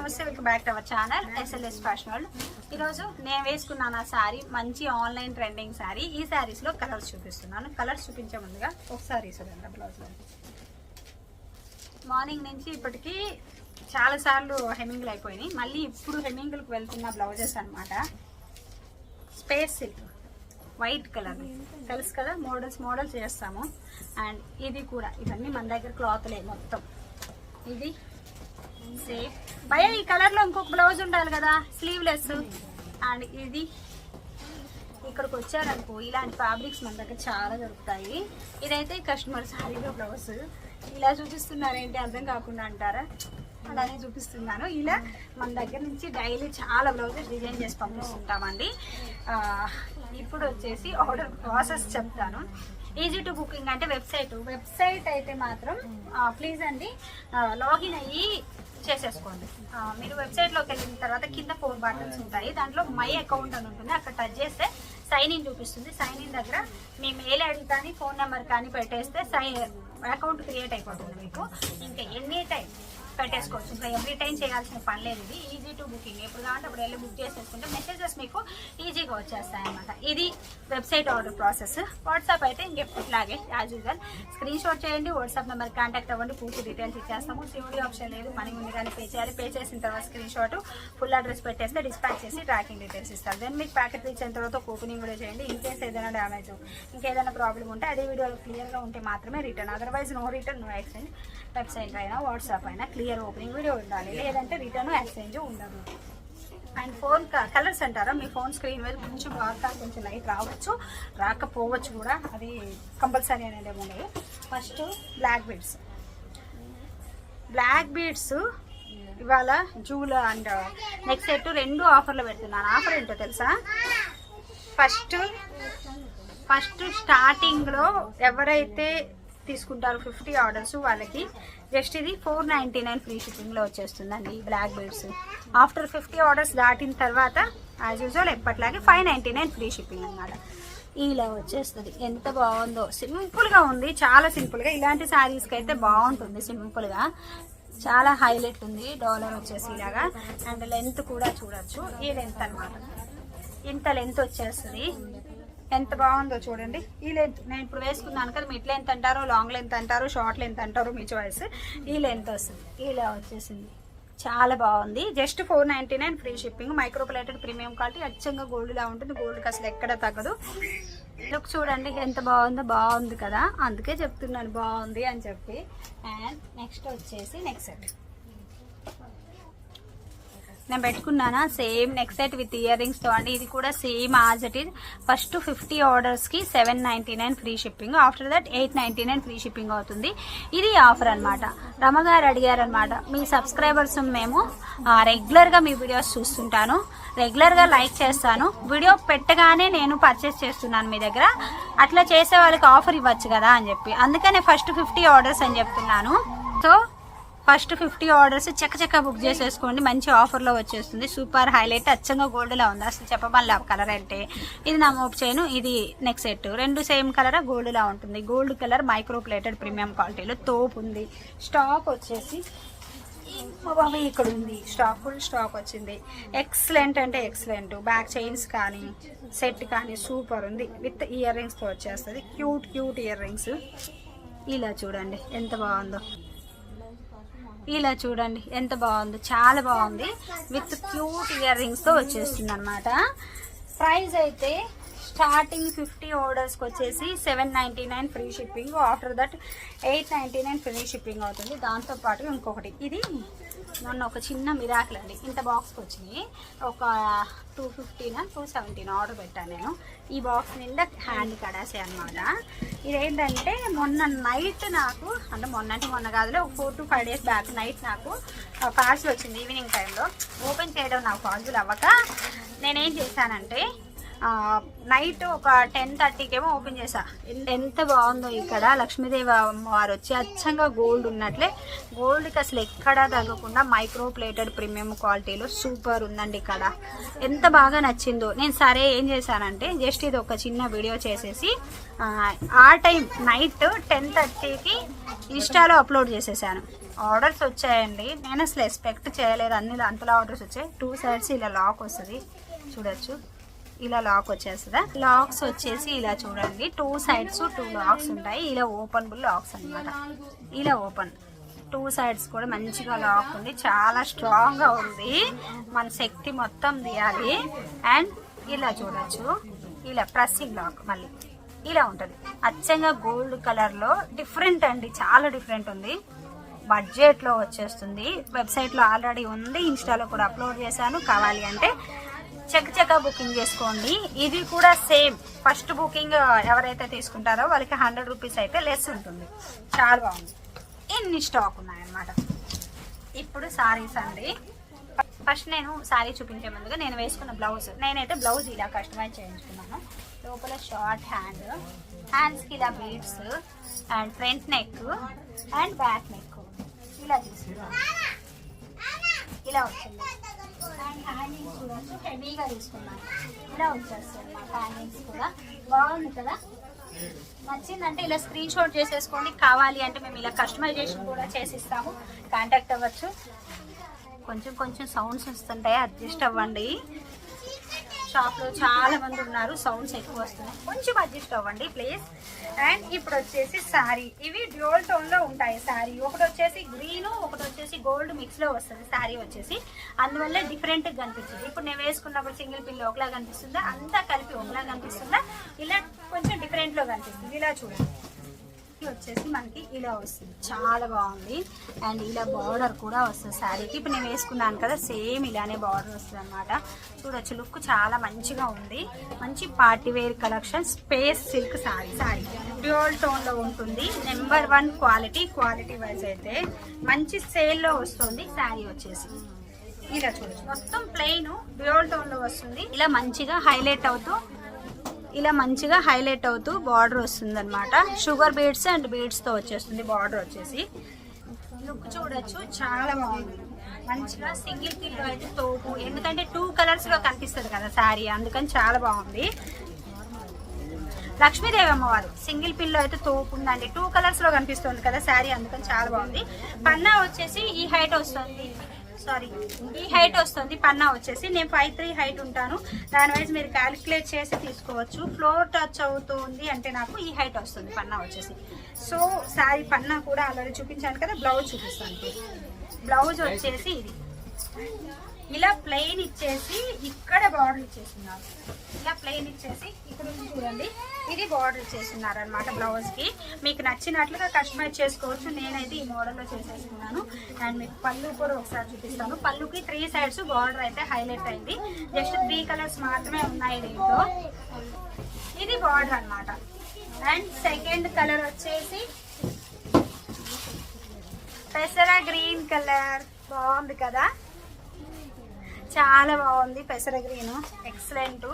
నమస్తే welcome back to our channel SLS fashion world ఈరోజు నేను వేసుకున్నాను ఆ శారీ మంచి ఆన్లైన్ ట్రెండింగ్ శారీ ఈ శారీస్లో కలర్స్ చూపిస్తున్నాను. కలర్స్ చూపించే ముందుగా ఒకసారి చూడండి బ్లౌజ్లో మార్నింగ్ నుంచి ఇప్పటికీ చాలా సార్లు హెమ్మింగ్లు అయిపోయినాయి. మళ్ళీ ఇప్పుడు హెమ్మింగ్లకు వెళ్తున్న బ్లౌజెస్ అనమాట స్పేస్ సిల్క్ వైట్ కలర్. తెలుసు కదా మోడల్స్ మోడల్స్ చేస్తాము. అండ్ ఇది కూడా ఇవన్నీ మన దగ్గర క్లాత్లే మొత్తం. ఇది సేమ్ భయ ఈ కలర్లో ఇంకొక బ్లౌజ్ ఉండాలి కదా స్లీవ్లెస్ అండ్ ఇది ఇక్కడికి వచ్చారనుకో ఇలాంటి ఫ్యాబ్రిక్స్ మన దగ్గర చాలా దొరుకుతాయి. ఇదైతే కస్టమర్ సారీలో బ్లౌజ్ ఇలా చూపిస్తున్నారేంటి అర్థం కాకుండా అంటారా? అలానే చూపిస్తున్నాను. ఇలా మన దగ్గర నుంచి డైలీ చాలా బ్లౌజెస్ డిజైన్ చేసి పంపిస్తుంటామండి. ఇప్పుడు వచ్చేసి ఆర్డర్ ప్రాసెస్ చెప్తాను. ఈజీ టు బుకింగ్ అంటే వెబ్సైట్ వెబ్సైట్ అయితే మాత్రం ప్లీజ్ అండి లాగిన్ అయ్యి చేసేసుకోండి. మీరు వెబ్సైట్లోకి వెళ్ళిన తర్వాత కింద ఫోర్ బటన్స్ ఉంటాయి. దాంట్లో మై అకౌంట్ అని ఉంటుంది. అక్కడ టచ్ చేస్తే సైన్ ఇన్ చూపిస్తుంది. సైన్ ఇన్ దగ్గర మీ మెయిల్ ఐడి కానీ ఫోన్ నెంబర్ కానీ పెట్టేస్తే సై అకౌంట్ క్రియేట్ అయిపోతుంది మీకు. ఇంకా ఎనీ టైం పెట్టేసుకోవచ్చు. ఇంకా ఎవ్రీ టైం చేయాల్సిన పని లేదు ఇది. ఈజీ టు బుకింగ్ ఎప్పుడు కావాలంటే అప్పుడు వెళ్ళి బుక్ చేసేసుకుంటే మెసేజెస్ మీకు ఈజీగా వచ్చేస్తాయి అనమాట ఇది వెబ్సైట్ ఆర్డర్ ప్రాసెస్ వాట్సాప్ అయితే ఇంకెప్పటిలాగే యాజ్ యూజువల్ స్క్రీన్ షాట్ చేయండి వాట్సాప్ నెంబర్ కాంటాక్ట్ అవ్వండి పూర్తి డీటెయిల్స్ ఇచ్చేస్తాము. సిఓడి ఆప్షన్ లేదు మనీ ఉంది కానీ పే చేయాలి. పే చేసిన తర్వాత స్క్రీన్ షాట్ ఫుల్ అడ్రస్ పెట్టేస్తే డిస్పాచ్ చేసి ట్రాకింగ్ డీటెయిల్స్ ఇస్తారు. దెన్ మీకు ప్యాకెట్ ఇచ్చిన తర్వాత ఓపెనింగ్ కూడా చేయండి. ఇన్ కేస్ ఏదైనా డ్యామేజ్ ఇంకేదైనా ప్రాబ్లం ఉంటే అదే వీడియో క్లియర్గా ఉంటే మాత్రమే return otherwise no return no exchange website అయినా వాట్సాప్ అయినా క్లియర్ ఓపెనింగ్ వీడియో ఉండాలి. లేదంటే రిటర్న్ ఎక్స్చేంజ్ ఉండదు. అండ్ ఫోన్ కలర్స్ అంటారా? మీ ఫోన్ స్క్రీన్ మీద కొంచెం బాగా కొంచెం లైట్ రావచ్చు. రాకపోవచ్చు కూడా. అది కంపల్సరీ అనేది ఉండదు. First black beads black beads ఇవాళ జూల అండ్ నెక్స్ట్ సెట్ రెండు ఆఫర్లు పెడుతున్నాను. ఆఫర్ ఏంటో తెలుసా? ఫస్ట్ ఫస్ట్ స్టార్టింగ్లో ఎవరైతే తీసుకుంటారు ఫిఫ్టీ ఆర్డర్స్ వాళ్ళకి. జస్ట్ ఇది ఫోర్ నైంటీ నైన్ ఫ్రీ షిప్పింగ్లో వచ్చేస్తుందండి ఈ black beads after fifty orders దాటిన తర్వాత యాజ్ యూజువల్ ఎప్పట్లాగే five ninety nine free shipping అన్నమాట. ఇలా వచ్చేస్తుంది. ఎంత బాగుందో. సింపుల్గా ఉంది. చాలా సింపుల్గా ఇలాంటి శారీస్కి అయితే బాగుంటుంది సింపుల్గా చాలా హైలైట్ ఉంది. డాలర్ వచ్చేసి ఇలాగా. అండ్ లెంత్ కూడా చూడొచ్చు. ఈ లెంత్ అన్నమాట. ఇంత లెంత్ వచ్చేస్తుంది. ఎంత బాగుందో చూడండి. ఈ లెంత్ నేను ఇప్పుడు వేసుకున్నాను కదా మిడ్ లెంత్ అంటారు లాంగ్ లెంత్ అంటారు షార్ట్ లెంత్ అంటారు మీ చాయిస్ ఈ లెంత్ వస్తుంది. ఇలా వచ్చేసింది. చాలా బాగుంది. Just four ninety nine free shipping micro plated premium quality అచ్చంగా గోల్డ్లా ఉంటుంది. గోల్డ్కి అసలు ఎక్కడ తగ్గదు. లుక్ చూడండి ఎంత బాగుందో బాగుంది కదా. అందుకే చెప్తున్నాను బాగుంది అని చెప్పి. అండ్ నెక్స్ట్ వచ్చేసి నెక్స్ట్ సెట్ నేను పెట్టుకున్నానా? Same neck set with year రింగ్స్తో అండి ఇది కూడా same as it is. First fifty ఆర్డర్స్కి seven ninety nine free shipping. After that eight ninety nine free shipping అవుతుంది. ఇది ఆఫర్ అనమాట రమగారు అడిగారనమాట మీ సబ్స్క్రైబర్స్ మేము రెగ్యులర్గా మీ వీడియోస్ చూస్తుంటాను. రెగ్యులర్గా లైక్ చేస్తాను. వీడియో పెట్టగానే నేను పర్చేస్ చేస్తున్నాను మీ దగ్గర. అట్లా చేసే వాళ్ళకి ఆఫర్ ఇవ్వచ్చు కదా అని చెప్పి. అందుకనే ఫస్ట్ ఫిఫ్టీ ఆర్డర్స్ అని చెప్తున్నాను. సో ఫస్ట్ ఫిఫ్టీ ఆర్డర్స్ చక్క బుక్ చేసేసుకోండి. మంచి ఆఫర్లో వచ్చేస్తుంది. సూపర్ హైలైట్ అచ్చంగా గోల్డ్లా ఉంది. అసలు చెప్పమల్లా కలర్ అంటే. ఇది నా మోప్ చేయను ఇది నెక్స్ట్ సెట్. రెండు సేమ్ కలర్ గోల్డ్లా ఉంటుంది. Gold colour micro plated premium క్వాలిటీలో తోపు ఉంది. స్టాక్ వచ్చేసి మా ఇక్కడ ఉంది. స్టాక్ ఫుల్ స్టాక్ వచ్చింది. ఎక్సలెంట్ అంటే ఎక్సలెంట్. బ్యాక్ చైన్స్ కానీ సెట్ కానీ సూపర్ ఉంది. విత్ ఇయర్ రింగ్స్తో వచ్చేస్తుంది. Cute cute earrings. ఇలా చూడండి ఎంత బాగుందో. ఇలా చూడండి ఎంత బాగుందో చాలా బాగుంది. విత్ క్యూట్ ఇయర్ రింగ్స్తో వచ్చేస్తుంది అనమాట ప్రైస్ అయితే స్టార్టింగ్ ఫిఫ్టీ ఆర్డర్స్కి వచ్చేసి seven ninety nine free shipping. After that eight ninety nine free shipping అవుతుంది. దాంతోపాటు ఇంకొకటి ఇది మొన్న ఒక చిన్న మిరాకిల్ అండి. ఇంత బాక్స్కి వచ్చినాయి ఒక two fifteen two seventeen order పెట్టాను నేను. ఈ బాక్స్ నిండా హ్యాండ్ కడాసే అనమాట ఇదేంటంటే మొన్న నైట్ నాకు అంటే మొన్న అంటే మొన్న కాదులే ఒక four to five days back night నాకు పార్సల్ వచ్చింది ఈవినింగ్ టైంలో ఓపెన్ చేయడం నాకు పాజిబుల్ అవ్వక నేనేం చేశానంటే నైట్ ఒక టెన్ థర్టీకేమో ఓపెన్ చేసా ఎంత బాగుందో ఇక్కడ. లక్ష్మీదేవి వారు వచ్చి అచ్చంగా గోల్డ్ ఉన్నట్లే. గోల్డ్కి అసలు ఎక్కడా తగ్గకుండా మైక్రో ప్లేటెడ్ ప్రీమియం క్వాలిటీలో సూపర్ ఉందండి ఇక్కడ. ఎంత బాగా నచ్చిందో. నేను సరే ఏం చేశానంటే జస్ట్ ఇది ఒక చిన్న వీడియో చేసేసి ఆ, ఆ టైం నైట్ టెన్ థర్టీకి ఇన్స్టాలో అప్లోడ్ చేసేసాను. ఆర్డర్స్ వచ్చాయండి. నేను అసలు ఎక్స్పెక్ట్ చేయలేదు. అన్ని అంతలా ఆర్డర్స్ వచ్చాయి. టూ సైడ్స్ ఇలా లాక్ వస్తుంది. చూడొచ్చు. ఇలా లాక్ వచ్చేస్తుందా? లాక్స్ వచ్చేసి ఇలా చూడండి. టూ సైడ్స్ టూ లాక్స్ ఉంటాయి. ఇలా ఓపెనబుల్ లాక్స్ అన్నమాట. ఇలా ఓపెన్ టూ సైడ్స్ కూడా మంచిగా లాక్ ఉంది. చాలా స్ట్రాంగ్గా ఉంది. మన శక్తి మొత్తం తీయాలి. అండ్ ఇలా చూడొచ్చు. ఇలా ప్రెస్సింగ్ లాక్ మళ్ళీ. ఇలా ఉంటుంది. అచ్చంగా గోల్డ్ కలర్లో డిఫరెంట్ అండి. చాలా డిఫరెంట్ ఉంది. బడ్జెట్లో వచ్చేస్తుంది. వెబ్సైట్లో ఆల్రెడీ ఉంది. ఇన్స్టాలో కూడా అప్లోడ్ చేశాను. కావాలి అంటే చెక్ చెక్ బుకింగ్ చేసుకోండి. ఇది కూడా సేమ్. ఫస్ట్ బుకింగ్ ఎవరైతే తీసుకుంటారో వాళ్ళకి హండ్రెడ్ రూపీస్ అయితే లెస్ ఉంటుంది. చాలా బాగుంది. ఇన్ని స్టాక్ ఉన్నాయన్నమాట. ఇప్పుడు సారీస్ అండి. ఫస్ట్ నేను సారీ చూపించే ముందుగా నేను వేసుకున్న బ్లౌజ్. నేనైతే బ్లౌజ్ ఇలా కస్టమైజ్ చేయించుకున్నాను. లోపల షార్ట్ హ్యాండ్ హ్యాండ్స్కి ఇలా beads and front neck and back neck. ఇలా తీసుకున్నాను. ఇలా వచ్చింది. అండ్ హ్యాంగింగ్స్ కూడా హెవీగా తీసుకున్నాను ఇలా వచ్చేస్తుంది మా హ్యాంగింగ్స్ కూడా బాగుంది కదా నచ్చిందంటే ఇలా స్క్రీన్ షాట్ చేసేసుకోండి. కావాలి అంటే మేము ఇలా కస్టమైజేషన్ కూడా చేసిస్తాము. కాంటాక్ట్ అవ్వచ్చు. కొంచెం కొంచెం సౌండ్స్ వస్తుంటాయి. అడ్జస్ట్ అవ్వండి. షాప్లో చాలా మంది ఉన్నారు. సౌండ్స్ ఎక్కువ వస్తున్నాయి. కొంచెం అడ్జస్ట్ అవ్వండి ప్లీజ్ అండ్ ఇప్పుడు వచ్చేసి శారీ ఇవి డ్యూల్ టోన్లో ఉంటాయి శారీ ఒకటి వచ్చేసి గ్రీన్ ఒకటి వచ్చేసి గోల్డ్ మిక్స్లో వస్తుంది శారీ వచ్చేసి. అందువల్ల డిఫరెంట్గా కనిపించింది ఇప్పుడు నేను వేసుకున్నప్పుడు సింగిల్ పిల్ల ఒకలా కనిపిస్తుందా? అంతా కలిపి ఒకలా కనిపిస్తుందా? ఇలా కొంచెం డిఫరెంట్లో కనిపిస్తుంది. ఇలా చూడండి. ఇది వచ్చేసి మనకి ఇలా వస్తుంది. చాలా బాగుంది. అండ్ ఇలా బార్డర్ కూడా వస్తుంది శారీకి ఇప్పుడు నేను వేసుకున్నాను కదా సేమ్ ఇలానే బార్డర్ వస్తుంది అనమాట చూడొచ్చు లుక్ చాలా మంచిగా ఉంది. మంచి party wear collection space silk sari sari dual టోన్లో ఉంటుంది. Number one quality quality wise అయితే మంచి సేల్లో వస్తుంది శారీ వచ్చేసి. ఇలా చూడొచ్చు. మొత్తం ప్లెయిన్ ప్యూర్ టోన్లో వస్తుంది. ఇలా మంచిగా హైలైట్ అవుతూ ఇలా మంచిగా హైలైట్ అవుతూ బార్డర్ వస్తుంది అనమాట షుగర్ బీడ్స్ అండ్ బీడ్స్తో వచ్చేస్తుంది బార్డర్ వచ్చేసి. లుక్ చూడొచ్చు చాలా బాగుంది. మంచిగా సింగిల్ కిలో అయితే తోపు. ఎందుకంటే టూ కలర్స్లో కనిపిస్తుంది కదా శారీ అందుకని చాలా బాగుంది. లక్ష్మీదేవి అమ్మవారు సింగిల్ పిల్లో అయితే తోపు ఉందండి. టూ కలర్స్లో కనిపిస్తుంది కదా శారీ అందుకని చాలా బాగుంది. పన్నా వచ్చేసి ఈ హైట్ వస్తుంది. సారీ ఈ హైట్ వస్తుంది పన్నా వచ్చేసి. నేను ఫైవ్ త్రీ హైట్ ఉంటాను. దాని వైజ్ మీరు క్యాలిక్యులేట్ చేసి తీసుకోవచ్చు. ఫ్లోర్ టచ్ అవుతుంది అంటే నాకు ఈ హైట్ వస్తుంది పన్నా వచ్చేసి. సో శారీ పన్నా కూడా ఆల్రెడీ చూపించాను కదా బ్లౌజ్ చూపిస్తాను. బ్లౌజ్ వచ్చేసి ఇది. ఇలా ప్లెయిన్ ఇచ్చేసి ఇక్కడ బార్డర్ ఇచ్చేస్తున్నారు. ఇలా ప్లెయిన్ ఇచ్చేసి ఇక్కడ ఉంది చూడండి ఇది బార్డర్ ఇచ్చేస్తున్నారు అనమాట బ్లౌజ్కి. మీకు నచ్చినట్లుగా కస్టమైజ్ చేసుకోవచ్చు. నేనైతే ఈ మోడల్లో చేసేసుకున్నాను అండ్ మీకు పళ్ళు కూడా ఒకసారి చూపిస్తాను. పళ్ళుకి త్రీ సైడ్స్ బార్డర్ అయితే హైలైట్ అయింది. జస్ట్ త్రీ కలర్స్ మాత్రమే ఉన్నాయి దీంట్లో. ఇది బార్డర్ అన్నమాట. అండ్ సెకండ్ కలర్ వచ్చేసి పెసర గ్రీన్ కలర్ బాగుంది కదా? చాలా బాగుంది పెసర గ్రీన్. ఎక్సలెంట్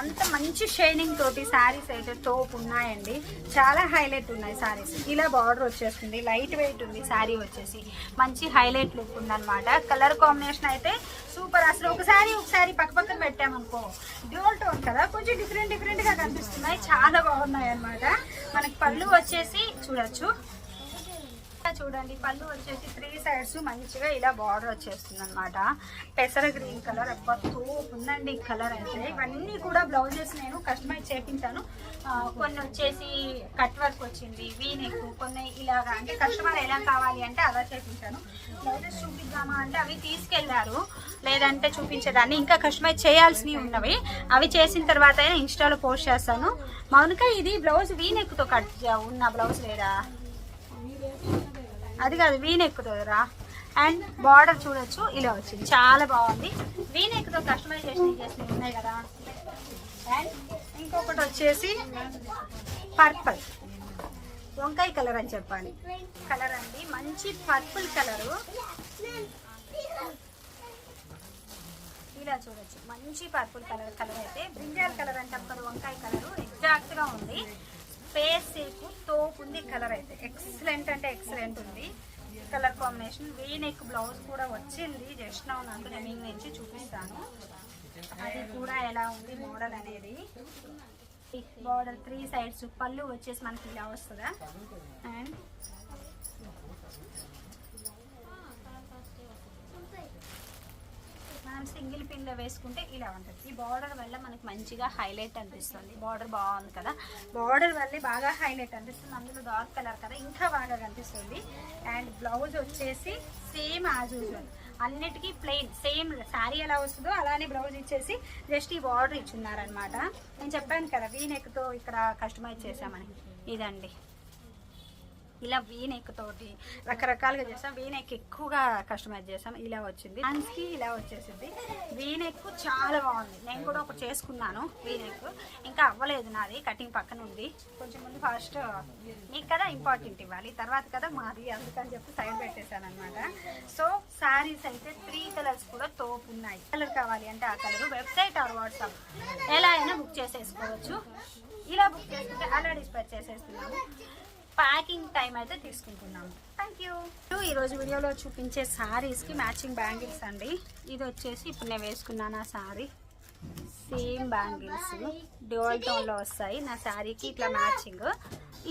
అంత మంచి షైనింగ్ తోటి శారీస్ అయితే టోప్ ఉన్నాయండి. చాలా హైలైట్ ఉన్నాయి శారీస్. ఇలా బార్డర్ వచ్చేస్తుంది లైట్ వెయిట్ ఉంది శారీ వచ్చేసి. మంచి హైలైట్ లుక్ ఉందన్నమాట. కలర్ కాంబినేషన్ అయితే సూపర్. అసలు ఒకసారి ఒకసారి పక్క పక్కన పెట్టామనుకో డ్యూల్ టోన్ కదా కొంచెం డిఫరెంట్ డిఫరెంట్గా కనిపిస్తున్నాయి. చాలా బాగున్నాయి అన్నమాట మనకి పళ్ళు వచ్చేసి చూడొచ్చు. చూడండి పళ్ళు వచ్చేసి త్రీ సైడ్స్ మంచిగా ఇలా బార్డర్ వచ్చేస్తుంది అనమాట పెసర గ్రీన్ కలర్ అబ్బా ఉందండి కలర్ అయితే. ఇవన్నీ కూడా బ్లౌజెస్ నేను కస్టమైజ్ చేపించాను. కొన్ని వచ్చేసి కట్ వర్క్ వచ్చింది వీనెక్ కొన్ని ఇలాగా అంటే కస్టమర్ ఎలా కావాలి అంటే అలా చేపించాను. బ్లౌజెస్ చూపిద్దామా అంటే అవి తీసుకెళ్ళారు. లేదంటే చూపించేదాన్ని. ఇంకా కస్టమైజ్ చేయాల్సినవి ఉన్నవి. అవి చేసిన తర్వాత ఇన్స్టాలో పోస్ట్ చేస్తాను. మౌనిక ఇది బ్లౌజ్ వీనెక్తో కట్ ఉన్న బ్లౌజ్ లేదా? అది కాదు వీనెక్ రా. అండ్ బార్డర్ చూడొచ్చు ఇలా వచ్చింది. చాలా బాగుంది. వీణెక్కుతో కస్టమైజేషన్ చేసినవి ఉన్నాయి కదా. అండ్ ఇంకొకటి వచ్చేసి పర్పుల్ వంకాయ కలర్ అని చెప్పాలి. కలర్ అండి. మంచి పర్పుల్ కలరు ఇలా చూడొచ్చు. మంచి పర్పుల్ కలర్ కలర్ అయితే. బ్రింజాల్ కలర్ అంటే కదా వంకాయ కలర్ ఎగ్జాక్ట్గా ఉంది. స్పేస్ సేపు తోపు ఉంది కలర్ అయితే. ఎక్సలెంట్ అంటే ఎక్సలెంట్ ఉంది. Colour combination V neck blouse కూడా వచ్చింది. జస్ట్ నా నాకు నేను నుంచి చూపిస్తాను. అది కూడా ఎలా ఉంది మోడల్ అనేది. బార్డర్ త్రీ సైడ్స్ పళ్ళు వచ్చేసి మనకి ఇలా వస్తుందా? అండ్ మనం సింగిల్ పిన్లో వేసుకుంటే ఇలా ఉంటుంది. ఈ బార్డర్ వల్ల మనకి మంచిగా హైలైట్ అనిపిస్తుంది. బార్డర్ బాగుంది కదా. బార్డర్ వల్ల బాగా హైలైట్ అనిపిస్తుంది. అందులో డార్క్ కలర్ కదా ఇంకా బాగా కనిపిస్తుంది. అండ్ బ్లౌజ్ వచ్చేసి సేమ్ యాజ్ యూజువల్ అన్నిటికీ ప్లెయిన్ సేమ్ శారీ ఎలా వస్తుందో అలానే బ్లౌజ్ ఇచ్చేసి జస్ట్ ఈ బార్డర్ ఇచ్చున్నారనమాట నేను చెప్పాను కదా వీ నెక్తో ఇక్కడ కస్టమైజ్ చేసామని ఇదండి. ఇలా వీ నెక్ తోటి రకరకాలుగా చేసాం వీ నెక్ ఎక్కువగా కస్టమైజ్ చేసాం ఇలా వచ్చింది. హ్యాండ్స్కి ఇలా వచ్చేసింది. వీ నెక్ చాలా బాగుంది. నేను కూడా ఒకటి చేసుకున్నాను వీ నెక్ ఇంకా అవ్వలేదు నాది. కటింగ్ పక్కన ఉంది. కొంచెం ముందు ఫస్ట్ మీకు కదా ఇంపార్టెంట్ ఇవ్వాలి. తర్వాత కదా మాది. అందుకని చెప్పి సైడ్ పెట్టేశాను అనమాట సో శారీస్ అయితే త్రీ కలర్స్ కూడా తోపు ఉన్నాయి. కలర్ కావాలి అంటే ఆ కలర్. Website are WhatsApp. ఎలా అయినా బుక్ చేసేసుకోవచ్చు. ఇలా బుక్ చేసుకుంటే అలా డిస్పాచ్ చేసేస్తున్నాము. ప్యాకింగ్ టైం అయితే తీసుకుంటున్నాము. థ్యాంక్ యూ ఈ రోజు వీడియోలో చూపించే శారీస్కి మ్యాచింగ్ బ్యాంగిల్స్ అండి. ఇది వచ్చేసి ఇప్పుడు నేను వేసుకున్నాను ఆ శారీ సేమ్ బ్యాంగిల్స్ డ్యూయల్ టోన్లో వస్తాయి. నా శారీకి ఇట్లా మ్యాచింగ్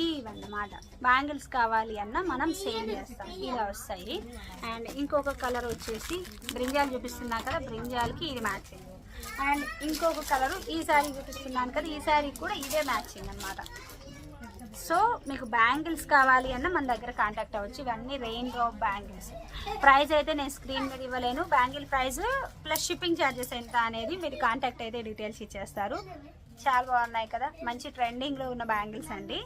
ఇవన్నమాట. బ్యాంగిల్స్ కావాలి అన్న మనం సేమ్ చేస్తాం. ఇలా వస్తాయి. అండ్ ఇంకొక కలర్ వచ్చేసి బ్రింజాల్ చూపిస్తున్నా కదా బ్రింజాల్కి ఇది మ్యాచింగ్ అండ్ ఇంకొక కలరు ఈ శారీ చూపిస్తున్నాను కదా ఈ శారీకి కూడా ఇదే మ్యాచింగ్ అన్నమాట. సో మీకు బ్యాంగిల్స్ కావాలి అన్న మన దగ్గర కాంటాక్ట్ అవ్వచ్చు. ఇవన్నీ రెయిన్ డ్రాప్ బ్యాంగిల్స్ ప్రైస్ అయితే నేను స్క్రీన్ మీద ఇవ్వలేను. Bangle price plus shipping charges ఎంత అనేది మీరు కాంటాక్ట్ అయితే డీటెయిల్స్ ఇచ్చేస్తారు. చాలా బాగున్నాయి కదా. మంచి ట్రెండింగ్లో ఉన్న బ్యాంగిల్స్ అండి.